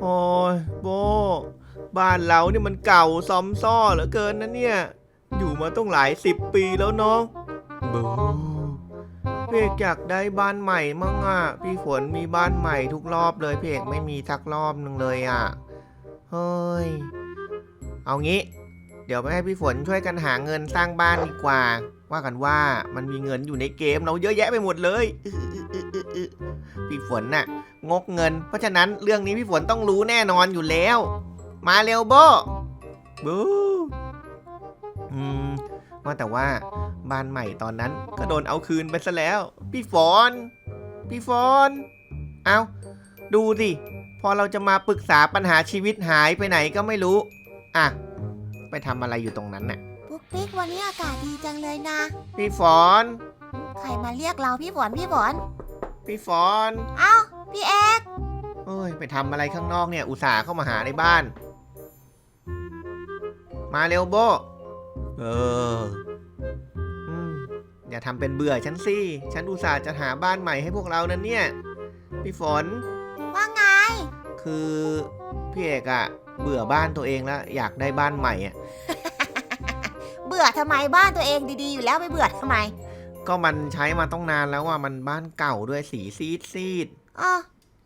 โอ้ยโบ บ้านเรานี่มันเก่าซอมซ่อเหลือเกินนะเนี่ย อยู่มาต้องหลายสิบปีแล้วเนาะบูพี่เอกอยากได้บ้านใหม่มั่งอะ พี่ฝนมีบ้านใหม่ทุกรอบเลยพี่เอกไม่มีสักรอบหนึ่งเลยอะ เฮ้ย เอางี้ เดี๋ยวไปให้พี่ฝนช่วยกันหาเงินสร้างบ้านดีกว่า ว่ากันว่ามันมีเงินอยู่ในเกมเราเยอะแยะไปหมดเลยพี่ฝนน่ะ งกเงิน เพราะฉะนั้นเรื่องนี้พี่ฝนต้องรู้แน่นอนอยู่แล้ว มาเร็วโบบูอืมว่าแต่ว่าบ้านใหม่ตอนนั้นก็โดนเอาคืนไปซะแล้ว พี่ฝนพี่ฝนเอาดูสิพอเราจะมาปรึกษาปัญหาชีวิตหายไปไหนก็ไม่รู้ อะ ไปทำอะไรอยู่ตรงนั้นน่ะ ปุ๊กปิ๊กวันนี้อากาศดีจังเลยนะ พี่ฝน ใครมาเรียกเราพี่ฝนพี่ฝนพี่ฝนเอ้าพี่เอกเอ้ย ไปทำอะไรข้างนอกเนี่ย อุตส่าห์เข้ามาหาในบ้าน มาเร็วโบ เอออืมอย่าทำเป็นเบื่อฉันสิ ฉันอุตส่าห์จะหาบ้านใหม่ให้พวกเรานั่นเนี่ย พี่ฝน ว่าไง คือพี่เอกอะเบื่อบ้านตัวเองแล้ว อยากได้บ้านใหม่อะ เบื่อทำไมบ้านตัวเองดีๆอยู่แล้วไปเบื่อทำไมก็มันใช้มาต้องนานแล้วว่ามันบ้านเก่าด้วยสีซีดซีดอ๋อ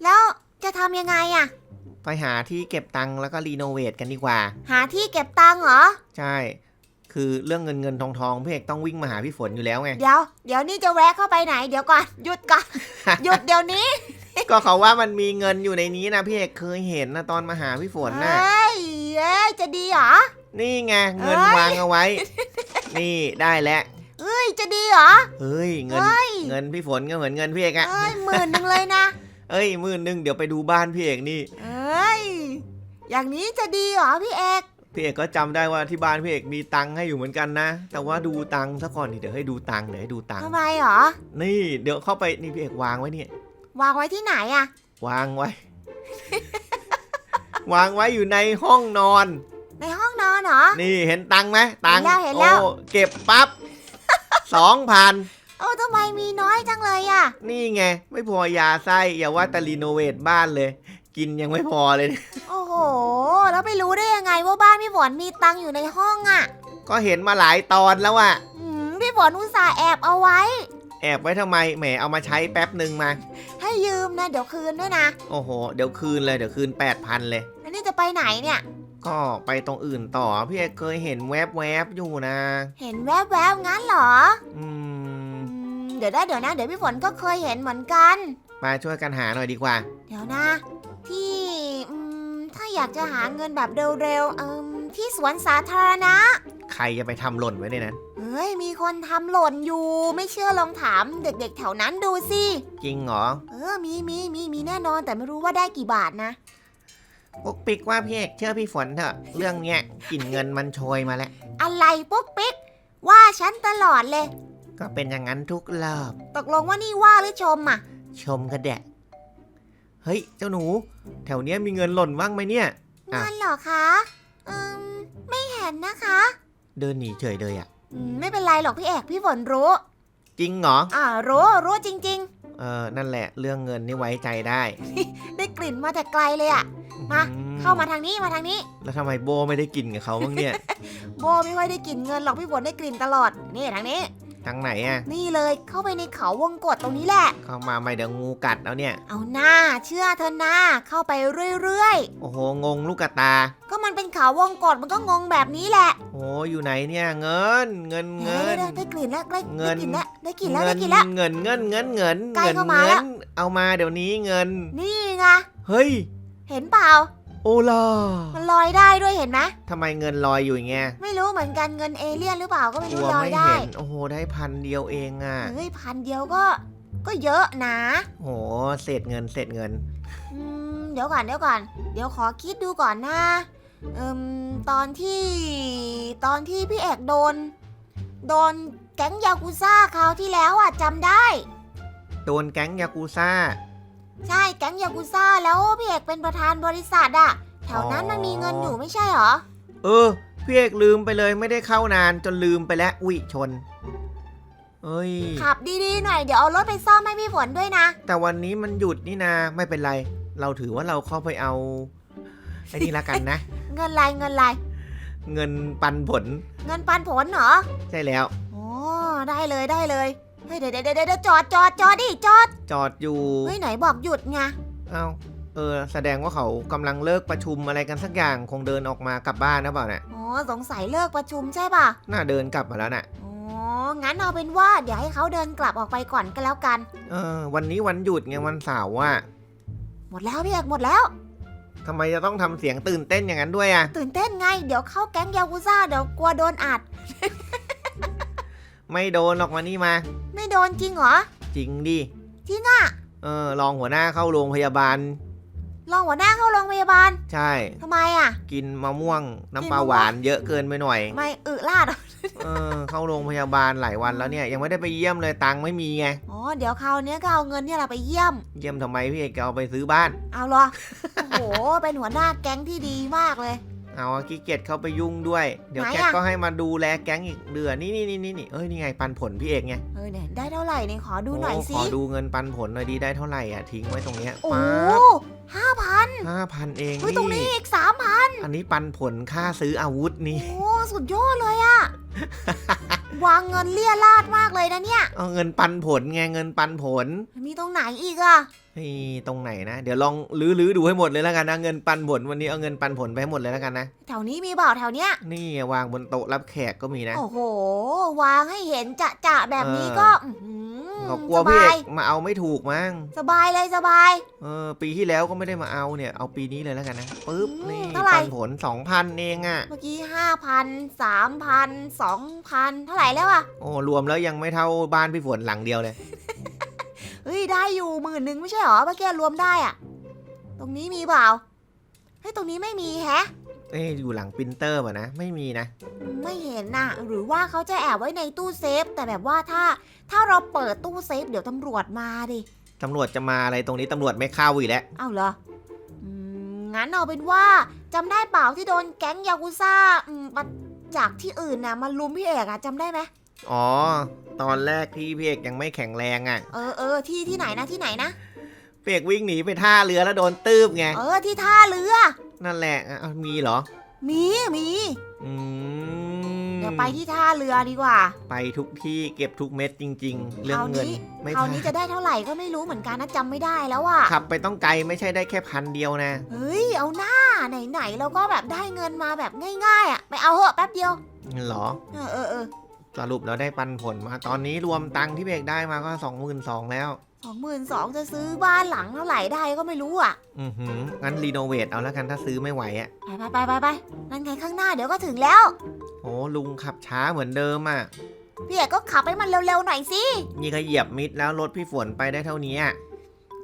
แล้วจะทำยังไงอะไปหาที่เก็บตังค์แล้วก็รีโนเวทกันดีกว่า หาที่เก็บตังค์เหรอ ใช่ คือเรื่องเงินเงินทองทองพี่เอกต้องวิ่งมาหาพี่ฝนอยู่แล้วไง เดี๋ยว เดี๋ยวนี่จะแวะเข้าไปไหน เดี๋ยวก่อน หยุดก่อน หยุดเดี๋ยวนี้ ก็เขาว่ามันมีเงินอยู่ในนี้นะพี่เอกเคยเห็นนะตอนมาหาพี่ฝนเฮนะ้ยเอ้ยจะดีเหรอ นี่ไงเงินเอ้ย วางเอาไว้ นี่ได้แล้วเอ้ยจะดีเหรอ เฮ้ยเงินเฮ้ย เงินพี่ฝนก็เหมือนเงินพี่เอกอะเอ้ยหมื่นหนึ่งเลยนะ เอ้ยหมื่นหนึ่งเดี๋ยวไปดูบ้านพี่เอกนี่ เอ้ย อย่างนี้จะดีเหรอพี่เอก พี่เอกก็จำได้ว่าที่บ้านพี่เอกมีตังค์ให้อยู่เหมือนกันนะ แต่ว่าดูตังค์ซะก่อนนี่เดี๋ยวให้ดูตังค์เดี๋ยวให้ดูตังค์ทำไมเหรอ นี่เดี๋ยวเข้าไปนี่พี่เอกวางไว้เนี่ยวางไว้ที่ไหนอะวางไว้ วางไว้อยู่ในห้องนอน ในห้องนอนเหรอ นี่เห็นตังค์ไหมตังค์เห็นแล้วเห็นแล้ว โอ้เก็บปั๊บสองพันโอ้ทำไมมีน้อยจังเลยอะนี่ไง ไม่พอยาไส้อย่าว่าแต่รีโนเวทบ้านเลย กินยังไม่พอเลย โอ้โห แล้วไปรู้ได้ยังไงว่าบ้านพี่ฝนมีตังค์อยู่ในห้องอะก็เห็นมาหลายตอนแล้วอะอืมพี่ฝนอุตส่าห์แอบเอาไว้ แอบไว้ทำไมแหมเอามาใช้แป๊บหนึ่งมา ให้ยืมนะ เดี๋ยวคืนด้วยนะ โอ้โห เดี๋ยวคืนเลยเดี๋ยวคืน 8,000 เลย แล้วนี่จะไปไหนเนี่ย ก็ไปตรงอื่นต่อพี่เอกเคยเห็นแวบๆอยู่นะ เห็นแวบๆงั้นเหรออืมอืมเดี๋ยวได้เดี๋ยวนะ เดี๋ยวพี่ฝนก็เคยเห็นเหมือนกัน มาช่วยกันหาหน่อยดีกว่า เดี๋ยวนะ ที่อืมถ้าอยากจะหาเงินแบบเร็วๆเอิมที่สวนสาธารณะใครจะไปทำหล่นไว้ในนั้น เฮ้ยมีคนทำหล่นอยู่ ไม่เชื่อลองถามเด็กๆ แถวนั้นดูสิ จริงเหรอ เออ มีมีมีมีแน่นอนแต่ไม่รู้ว่าได้กี่บาทนะ พวกปิกว่าพี่เอกเชื่อพี่ฝนเถอะ เรื่องเนี้ยกลิ่นเงินมันโชยมาแล้ว อะไรปุ๊กปิ๊กว่าฉันตลอดเลย ก็เป็นอย่างนั้นทุกรอบ ตกลงว่านี่ว่าหรือชมอะ ชมกระแดะ เฮ้ย เจ้าหนู แถวเนี้ยมีเงินหล่นบ้างไหมเนี่ย อะ เงินเหรอคะอืมไม่เห็นนะคะ เดินหนีเฉยเลยอะ อืมไม่เป็นไรหรอกพี่เอกพี่ฝนรู้ จริงเหรอ อ่ารู้รู้จริง เออนั่นแหละเรื่องเงินนี่ไว้ใจได้ๆได้กลิ่นมาแต่ไกลเลยอะมาอืเข้ามาทางนี้มาทางนี้ แล้วทำไมโบไม่ได้กินกับเขาบ้างเนี่ย โบไม่ค่อยได้กลิ่นเงินหรอกพี่ฝนได้กลิ่นตลอด นี่ทางนี้ ทางไหนอะนี่เลยเข้าไปในเขาวงกตตรงนี้แหละ เข้ามาไม่เดี๋ยวงูกัดแล้วเนี่ย เอาหน้าเชื่อเธอหน้าเข้าไปเรื่อยโอ้โหงงลูกกระตาๆก็มันเป็นเขาวงกตมันก็งงแบบนี้แหละโอ้อยู่ไหนเนี่ยเงินเงินเฮ้เงิยนได้ได้กลิ่นแล้วได้เงิได้น กลิ่นแล้วได้กลิ่นแล้วเงิได้กลิ่นแล้ว เงินเงินเงินเงินใกล้เงินเข้ามาเงิแล้ว นเอามาเดี๋ยวนี้เงิน นี่ไงเฮ้ย เห็นเปล่า โอล่ามันลอยได้ด้วยเห็นไหมทำไมเงินลอยอยู่อย่างเงี้ยไม่รู้เหมือนกันเงินเอเลี่ยนหรือเปล่าก็ไม่กลัรู้วลอยไม่ได้เห็นโอ้โหได้พันเดียวเองอะเฮ้ยพันเดียวก็ ก็เยอะนะโอ้โหเศษเงินเศษเงิน อืมเดี๋ยวก่อนเดี๋ยวก่อน เดี๋ยวขอคิดดูก่อนนะ เอืมตอนที่ตอนที่พี่เอกโดน โดนแก๊งยากุซ่าคราวที่แล้วอะจำได้ โดนแก๊งยากูซ่า ใช่แก๊งยากุซ่าแล้วพี่เอกเป็นประธานบริษัทอะแถวนั้นอ๋อมันมีเงินอยู่ไม่ใช่เหรอ เออ พี่เอกลืมไปเลยไม่ได้เข้านานจนลืมไปแล้ว อุ้ยชน เอ้ย ขับดีๆหน่อยเดี๋ยวเอารถไปซ่อมให้พี่ฝนด้วยนะ แต่วันนี้มันหยุดนี่นาไม่เป็นไร เราถือว่าเราเข้าไปเอาไอ้นี่ละกันนะ เงินอะไรเงินอะไรเงินปันผล เงินปันผลเหรอใช่แล้ว โอ้ได้เลยได้เลยเฮ้ยเดี๋ยวเดี๋ยวเดี๋ยวเดี๋ยวจอดจอดจอดดิจอดจอดอยู่เฮ้ยไหนบอกหยุดไงเอ้าเออ แสดงว่าเขากำลังเลิกประชุมอะไรกันสักอย่างคงเดินออกมากลับบ้านนะเปล่าเนี่ยอ๋อสงสัยเลิกประชุมใช่ป่ะน่าเดินกลับมาแล้วน่ะอ๋องั้นเอาเป็นว่าเดี๋ยวให้เขาเดินกลับออกไปก่อนก็แล้วกัน เออ วันนี้วันหยุดไงวันเสาร์อะหมดแล้วพี่เอกหมดแล้ว ทำไมจะต้องทำเสียงตื่นเต้นอย่างนั้นด้วยอะตื่นเต้นไง เดี๋ยวเข้าแก๊งยากุซ่าเดี๋ยวกลัวโดนอัด ไม่โดนหรอกมานี่มา ไม่โดนจริงเหรอ จริงดิจริงอะเออรองหัวหน้าเข้าโรงพยาบาล รองหัวหน้าเข้าโรงพยาบาลใช่ ทำไมอะ กินมะม่วงกินน้ำปลามะม่วงหวานเยอะเกินไปหน่อยไม่อึลาดเหรอเออเข้าโรงพยาบาลหลายวันแล้วเนี่ยยังไม่ได้ไปเยี่ยมเลยตังค์ไม่มีไงอ๋อ เดี๋ยวคราวเนี้ยก็เอาเงินเนี่ยแหละไปเยี่ยม เยี่ยมทำไมพี่เอกจะเอาไปซื้อบ้าน เอาเหรอ โอ้โห เป็นหัวหน้าแก๊งที่ดีมากเลย เอาอะขี้เกียจเข้าไปยุ่งด้วย เดี๋ยวไหนแกอะก็ให้มาดูแลแก๊งอีกเดือนนี่นี่นี่นี่นี่เอ้ยนี่ไงปันผลพี่เอกไงเออเนี่ยได้เท่าไหร่เนี่ยขอดูหน่อยโสิขอดูเงินปันผลหน่อยดีได้เท่าไหร่อะทิ้งไว้ตรงเนี้ยโอ้ป๊า ห้าพันห้าพันเองเฮ้ยตรงนี้อีกสามพันอันนี้ปันผลค่าซื้ออาวุธนี่ โอ้สุดยอดเลยอะ วางเงินเลี่ยราดมากเลยนะเนี่ย เอาเงินปันผลไงเงินปันผล มีตรงไหนอีกอะเฮ้ยตรงไหนนะ เดี๋ยวลองลื้อๆดูให้หมดเลยแล้วกันนะเงินปันผลวันนี้เอาเงินปันผลไปให้หมดเลยแล้วกันนะ แถวนี้มีเปล่าแถวเนี้ย นี่วางบนโต๊ะรับแขกก็มีนะ โอ้โห วางให้เห็นจะจะๆแบบนี้เออก็ อื้อหือ เขากลัวสพี่บาเอยกมาเอาไม่ถูกมั้งสบายเลยสบายเออปีที่แล้วก็ไม่ได้มาเอาเนี่ยเอาปีนี้เลยแล้วกันนะปึ๊บอืมนี่เท่าไหร่ปันผลสองพันเองอะเมื่อกี้ห้าพันสามพันสองพันเท่าไหร่แล้วอะโอ้รวมแล้วยังไม่เท่าบ้านพี่ฝนหลังเดียวเลยเฮ้ยได้อยู่หมื่นหนึ่งไม่ใช่หรอเมื่อกี้รวมได้อะตรงนี้มีเปล่าเฮ้ยตรงนี้ไม่มีแฮะ เอ้ยอยู่หลังปรินเตอร์ป่ะนะ ไม่มีนะ ไม่เห็นน่ะ หรือว่าเขาจะแอบไว้ในตู้เซฟ แต่แบบว่าถ้า ถ้าเราเปิดตู้เซฟ เดี๋ยวตำรวจมาดิ ตำรวจจะมาอะไรตรงนี้ตำรวจไม่เข้าอีกแล้ว เอาเหรออืมงั้นเอาเป็นว่าจำได้เปล่าที่โดนแก๊งยากุซ่าอืมมาจากที่อื่นน่ะมาลุมพี่เอกอะจำได้ไหมอ๋อ ตอนแรกที่พี่เอกยังไม่แข็งแรงอะเออเออที่ที่ไหนนะที่ไหนนะ พี่เอกวิ่งหนีไปท่าเรือแล้วโดนตืบไง เออที่ท่าเรือ นั่นแหละอะเอามีเหรอ มีมีอืมเดี๋ยวไปที่ท่าเรือดีกว่า ไปทุกที่เก็บทุกเม็ดจริงๆคเรื่องราวเงินนี้ไม่คราวนี้พลาจะดได้เท่าไหร่ก็ไม่รู้เหมือนกันนะจำไม่ได้แล้วอะขับไปต้องไกลไม่ใช่ได้แค่พันเดียวนะ เฮ้ยเอาหน้าไหนๆเราก็แบบได้เงินมาแบบง่ายๆอะไปเอาเหอะแป๊บเดียว เหรอ เออเออเออสรุปเราได้ปันผลมา ตอนนี้รวมตังค์ที่พี่เอกได้มาก็สองหมื่นสองแล้ว สองหมื่นสองจะซื้อบ้านหลังเท่าไหร่ได้ก็ไม่รู้อะ อือหืองั้นรีโนเวทเอาแล้วกันถ้าซื้อไม่ไหวอะ ไปไปไปไปไปนั่นไงข้างหน้าเดี๋ยวก็ถึงแล้ว โอ้ลุงขับช้าเหมือนเดิมอะ พี่เอกก็ขับให้มันเร็วๆหน่อยสิ นี่ก็เหยียบมิดแล้วรถพี่ฝนไปได้เท่านี้อะ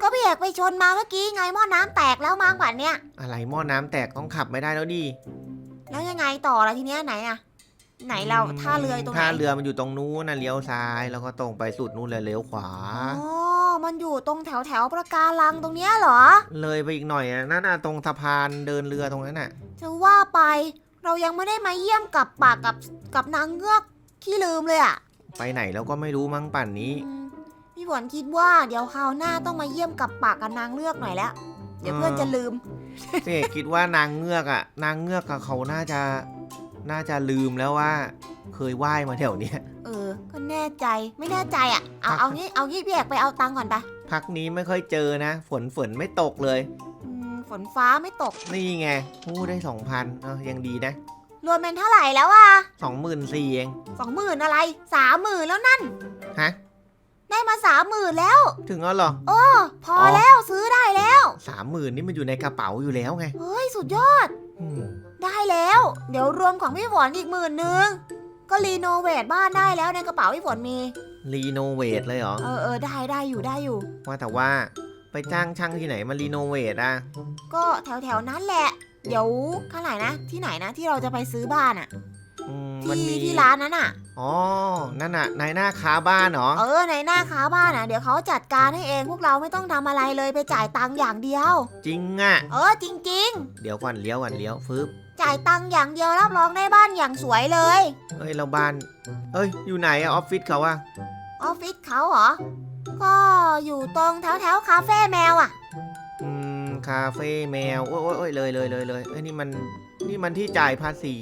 ก็พี่เอกไปชนมาเมื่อกี้ไงหม้อน้ำแตกแล้วมั้งป่านเนี้ยอะไรหม้อน้ำแตกต้องขับไม่ได้แล้วดิแล้วยังไงต่อละทีเนี้ยไหนอะไหนเรามท่าเรืออยู่ตรงไหนท่าเรือมันอยู่ตรงนู้นนะเลี้ยวซ้ายแล้วก็ตรงไปสุดนู้นเลยเลี้ยวขวา อ๋อ มันอยู่ตรงแถวแถวๆประการังตรงเนี้ยเหรอ เลยไปอีกหน่อยอะนั่นน่ะตรงสะพานเดินเรือตรงนั้นน่ะ จะว่าไปเรายังไม่ได้มาเยี่ยมกับปากกับกับนางเงือกขี้ลืมเลยอะไปไหนแล้วก็ไม่รู้มั้งป่านนี้ อืมพี่ฝนคิดว่าเดี๋ยวคราวหน้าต้องมาเยี่ยมกับปากกับนางเลือกหน่อยแล้ว เดี๋ยวเพื่อนจะลืมเจ๊คิดว่านางเงือกอะนางเงือกกับเขาน่าจะน่าจะลืมแล้วว่า เคยว่ายมาแถวเนี้ยเออ ก็แน่ใจไม่แน่ใจอะ เอาครับเอางี้เอางี้พี่เอกไปเอาตังค์ก่อนไปพักนี้ไม่ค่อยเจอนะ ฝนฝนไม่ตกเลย อืมฝนฟ้าไม่ตก นี่ไงพูดได้สองพันเออยังดีนะรวมเป็นเท่าไหร่แล้วอะสองหมื่นสี่เองสองหมื่นอะไรสามหมื่นแล้วนั่นฮะได้มาสามหมื่นแล้ว ถึงแล้วเหรอพอออแล้วซื้อได้แล้วสามหมื่นนี่มันอยู่ในกระเป๋าอยู่แล้วไงเฮ้ยสุดยอด อืมได้แล้ว เดี๋ยวรวมของพี่ฝนอีกหมื่นหนึ่ง ก็รีโนเวทบ้านได้แล้วในกระเป๋าพี่ฝนมี รีโนเวทเลยเหรอ เออเออได้ได้อยู่ได้อยู่ ว่าแต่ว่าไปจ้างช่างที่ไหนมารีโนเวทอะ ก็แถวแถวๆนั้นแหละ เดี๋ยวข้างไหนนะ ที่ไหนนะที่เราจะไปซื้อบ้านอะอืมมันที่มีที่ร้านนั้นอะอ๋อ นั่นน่ะนายหน้าค้าบ้านเหรอ เออในหน้าค้าบ้านอะเดี๋ยวเขาจัดการให้เองพวกเราไม่ต้องทำอะไรเลยไปจ่ายตังค์อย่างเดียว จริงอะ เออจริงเดี๋ยวก่อนเลี้ยวก่อนเลี้ยวฟึบๆ จ่ายตังค์อย่างเดียวรับรองได้บ้านอย่างสวยเลย เอ้ยเราบ้าน เอ้ย อยู่ไหนอะออฟฟิศเขาอะออฟฟิศเขาเหรอ ก็อยู่ตรงแถวแถวๆคาเฟ่แมวอะอืม คาเฟ่แมว โอ้ยโอ้ยโอ้ยเลยเลยเลยเลยไอ้ยนี่มัน นี่มันที่จ่ายภาษี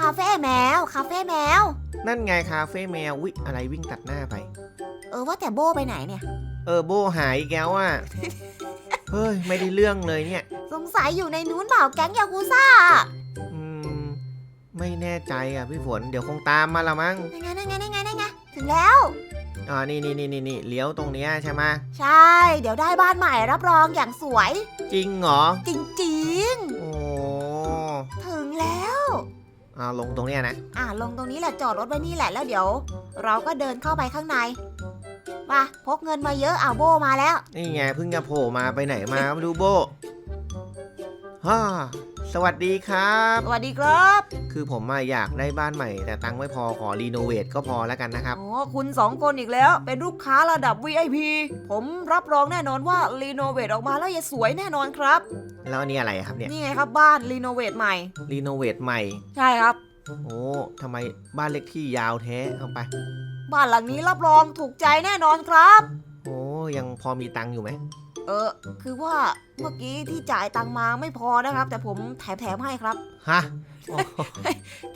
คาเฟ่แมว คาเฟ่แมว นั่นไงคาเฟ่แมววิอะไรวิ่งตัดหน้าไป เออว่าแต่โบไปไหนเนี่ย เออโบหายอีกแล้วอะเฮ้ย ไม่ได้เรื่องเลยเนี่ย สงสัยอยู่ในนู้นเปล่าแก๊งยากูซ่าอืม ไม่แน่ใจอะพี่ฝนเดี๋ยวคงตามมาละมั้งนั่นไงนั่นไงนั่นไงนั่นไงถึงแล้วอ่านี่นี่นี่นี่นี่เลี้ยวตรงเนี้ยใช่ไหมใช่ เดี๋ยวได้บ้านใหม่รับรองอย่างสวย จริงเหรอจริงโอ้ๆ ถึงแล้วเอาลงตรงเนี้ยนะอะลงตรงนี้แหละจอดรถไว้นี่แหละแล้วเดี๋ยว เราก็เดินเข้าไปข้างในมาพกเงินมาเยอะอะโบมาแล้ว นี่ไงเพิ่งจะโผล่มาไปไหนมามาดูโบฮ่า สวัสดีครับ สวัสดีครับ คือผมมาอยากได้บ้านใหม่ แต่ตังค์ไม่พอขอรีโนเวทก็พอแล้วกันนะครับโอ้คุณสองคนอีกแล้ว เป็นลูกค้าระดับ VIP ผมรับรองแน่นอนว่ารีโนเวทออกมาแล้วจะสวยแน่นอนครับ แล้วอันนี่อะไรครับเนี่ย นี่ไงครับบ้านรีโนเวทใหม่ รีโนเวทใหม่ ใช่ครับ โอ้ทำไมบ้านเล็กที่ยาวแท้เอาไป บ้านหลังนี้รับรองถูกใจแน่นอนครับ โอ้ยังพอมีตังค์อยู่ไหม เออคือว่าเมื่อกี้ที่จ่ายตังค์มาไม่พอนะครับ แต่ผมแถมแถมๆให้ครับ ฮะโอ้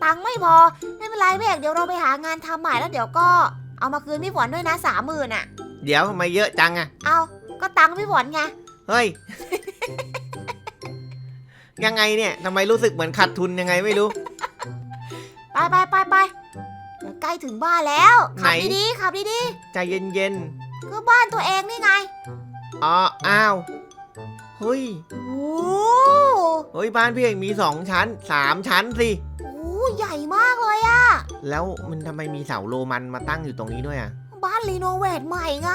ตังค์ไม่พอไม่เป็นไรพี่เอกเดี๋ยวเราไปหางานทำใหม่แล้วเดี๋ยวก็เอามาคืนพี่ฝนด้วยนะสามหมื่นอะ เดี๋ยวทำไมเยอะจังอะเอาก็ตังค์พี่ฝนไงเฮ้ย ยังไงเนี่ยทำไมรู้สึกเหมือนขาดทุนยังไงไม่รู้ ไปไปไปไปเดี๋ยวใกล้ถึงบ้านแล้วขับไหน ดีๆขับดีใจเย็นๆก็บ้านตัวเองนี่ไงๆ อ๋ออ้าวเฮ้ยโอ้เฮ้ยบ้านพี่เอกมีสองชั้นสามชั้นสิโหใหญ่มากเลยอะแล้วมันทำไมมีเสาโรมันมาตั้งอยู่ตรงนี้ด้วยอะบ้านรีโนเวทใหม่ไง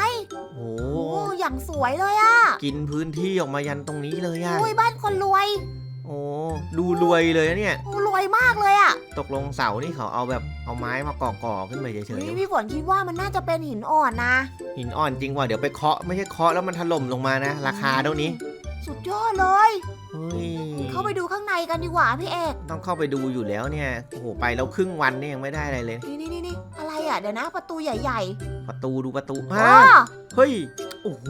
โอ้โอ้อย่างสวยเลยอะกินพื้นที่ออกมายันตรงนี้เลยอะโอ้ยบ้านคนรวยโอ้ดูรวยเลยนะเนี่ยโอ้รวยมากเลยอะ ตกลงเสานี่เขาเอาแบบเอาไม้มาก่อๆขึ้นไปเฉยนี่พี่ฝนคิดว่ามันน่าจะเป็นหินอ่อนนะๆหินอ่อนจริงว่ะเดี๋ยวไปเคาะไม่ใช่เคาะแล้วมันถล่มลงมานะ ราคาเท่านี้สุดยอดเลย เฮ้ยเข้าไปดูข้างในกันดีกว่าพี่เอก ต้องเข้าไปดูอยู่แล้วเนี่ยโอ้โหไปแล้วครึ่งวันเนี่ยยังไม่ได้อะไรเลย นี่นี่นี่นี่ อะไรอะเดี๋ยวนะ ประตูใหญ่ประตูดูประตูๆอ้าอ๋อเฮ้ย โอ้โห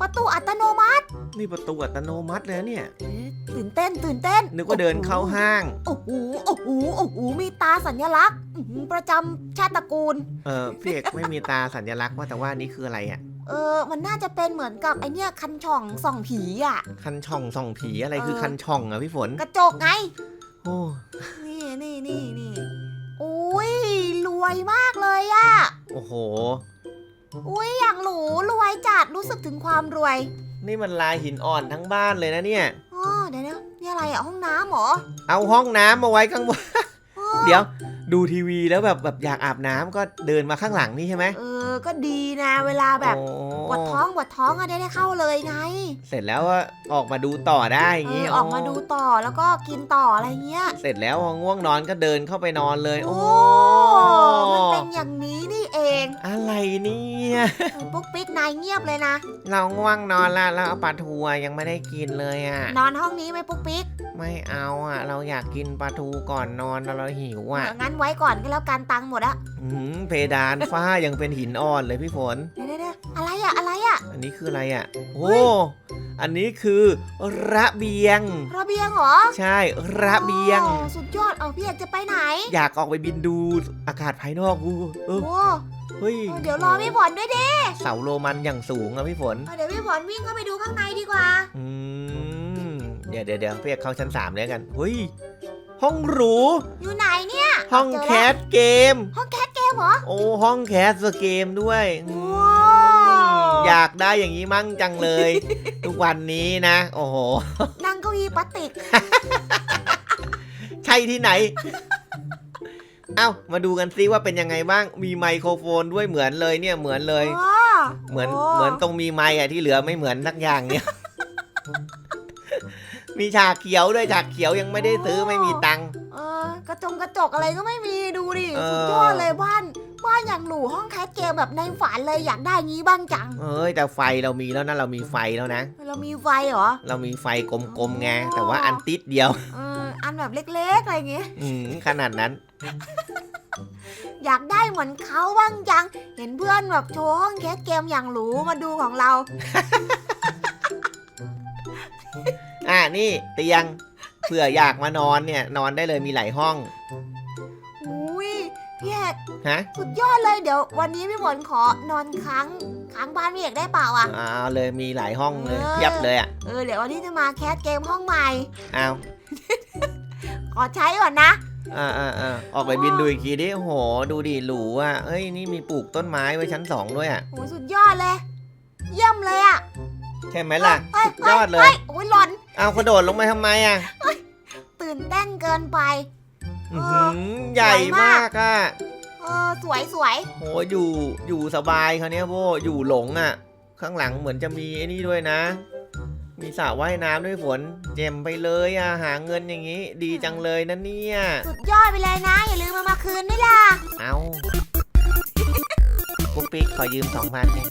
ประตูอัตโนมัตินี่ประตูอัตโนมัติเลยนะเนี่ย เอ๊ะตื่นเต้นตื่นเต้นนึกว่าเดินเข้าห้าง โอ้โหโอ้โหโอ้โหมีตาสัญลักษณ์อื้อหือประจำชาติตระกูล เออพี่เอกไม่มีตาสัญลักษณ์ว่าแต่ว่านี่คืออะไรอะ เออ มันน่าจะเป็นเหมือนกับไอเนี้ยคันช่องส่องผีอะ คันช่องส่องผีอะไรคือเออ คันช่องอะพี่ฝน กระจกไง โอ้ นี่นี่นี่นี่โอ้ยรวยมากเลยอะโอ้โห อุ้ยอย่างหรูรวยจัดรู้สึกถึงความรวยนี่มันลายหินอ่อนทั้งบ้านเลยนะเนี่ย อ๋อเดี๋ยวนะนี่อะไรอะห้องน้ำเหรอเอาห้องน้ำมาไว้ข้างบนอ๋อเดี๋ยว ดูทีวีแล้วแบบแบบอยากอาบน้ำก็เดินมาข้างหลังนี่ใช่ไหมเออ ก็ดีนะ เวลาแบบโอ้ปวดท้องปวดท้องอะได้ได้เข้าเลยไง เสร็จแล้วก็ออกมาดูต่อได้อย่างเองี้อออกมาดูต่อแล้วก็กินต่ออะไรเงี้ย เสร็จแล้วพอง่วงนอนก็เดินเข้าไปนอนเลย โอ้มันเป็นอย่างนี้นี่เอง อะไรเนี่ยเออปุ๊กปิ๊กนายเงียบเลยนะ เราง่วงนอนละแล้วเอาปลาทูอะยังไม่ได้กินเลยอะ นอนห้องนี้ไหมปุ๊กปิ๊ก ไม่เอาอะ เราอยากกินปลาทูก่อนนอนแล้วเราหิวอะเอองั้นไว้ก่อนก็แล้วกันตังค์หมดอะอื้อหือเพดานฝ้ายังเป็นหินอ่อนเลยพี่ฝนเดี๋ยวเดี๋ยวเดี๋ยวอะไรอะอะไรอะอันนี้คืออะไรอะโอ้อันนี้คือระเบียง ระเบียงเหรอ ใช่ระเบียงโอ้สุดยอดเอาพี่อยากจะไปไหน อยากออกไปบินดูอากาศภายนอกกูเอโอ้อเฮ้ยเดี๋ยวรอพี่ฝนด้วยดิเสาโรมันอย่างสูงอะพี่ฝนเออเดี๋ยวพี่ฝนวิ่งเข้าไปดูข้างในดีกว่า อืมเดี๋ยวเดี๋ยวเดี๋ยวเรียกเข้าชั้นสามเลยกันเฮ้ยห้องหรู อยู่ไหนเนี่ย ห้องเจอแคแล้วสเกม ห้องแคส เกมเหรอโอ้ห้องแคสเกมด้วยอืมว้าวอยากได้อย่างนี้มั่งจังเลย ทุกวันนี้นะ โอ้โห นั่งเก้าอี้พลาสติก ใช่ที่ไหน เอ้า มาดูกันซิว่าเป็นยังไงบ้าง มีไมโครโฟนด้วยเหมือนเลยเนี่ยเหมือนเลยอ๋อเหมือนโอ้เหมือนตรงมีไมค์อะที่เหลือไม่เหมือนสักอย่างเนี่ยมีฉากเขียวด้วยฉากเขียวยังไม่ได้ซื้อไม่มีตังค์เออ กระจงกระจกอะไรก็ไม่มีดูดิเออ สุดยอดเลยบ้านบ้านอย่างหรูห้องแคสเกมแบบในฝันเลยอยากได้งี้บ้างจัง เอ้ยแต่ไฟเรามีแล้วนะเรามีไฟแล้วนะ เรามีไฟเหรอ เรามีไฟกลมๆไงแต่ว่าอันติดเดียว เอออันแบบเล็กๆอะไรอย่างเงี้ยอืมขนาดนั้น อยากได้เหมือนเขาบ้างจัง เห็นเพื่อนแบบโชว์ห้องแคสเกมอย่างหรูมาดูของเรา อะนี่เตียง เผื่ออยากมานอนเนี่ย นอนได้เลยมีหลายห้องอุ้ยพี่เอกฮะสุดยอดเลยเดี๋ยว วันนี้พี่ฝนขอนอนค้างค้างบ้านพี่เอกได้เปล่าอะเอาเลยมีหลายห้องเลยเออเพียบเลยอะเออเดี๋ยววันนี้จะมาแคสเกมห้องใหม่เอาขอใช้ก่อนนะอ่าอ่าอ่าออกไปบินดูอีกทีดิโอ้โห ดูดิหรูอะเอ้ยนี่มีปลูกต้นไม้ไว้ชั้นสองด้วยอะโอ้ยสุดยอดเลย เยี่ยมเลยอะใช่ไหมล่ะฮ้สุดยอดเลยฮ้โอ้ยหล่น เอากระโดดลงไปทำไมอะตื่นเต้นเกินไป อื้อหือใหญ่มากอะเออสวยสวยโหอยู่อยู่สบายเขาวเนี้ยโบอยู่หลงอะ ข้างหลังเหมือนจะมีไอ้นี่ด้วยนะ มีสระว่ายน้ำด้วยฝนเจมไปเลยอะหาเงินอย่างงี้ ดีจังเลยนะเนี่ย สุดยอดไปเลยนะ อย่าลืมมามาคืนด้วยล่ะ เอาปุ๊กปิ๊กขอยืมสองพันเนี่ย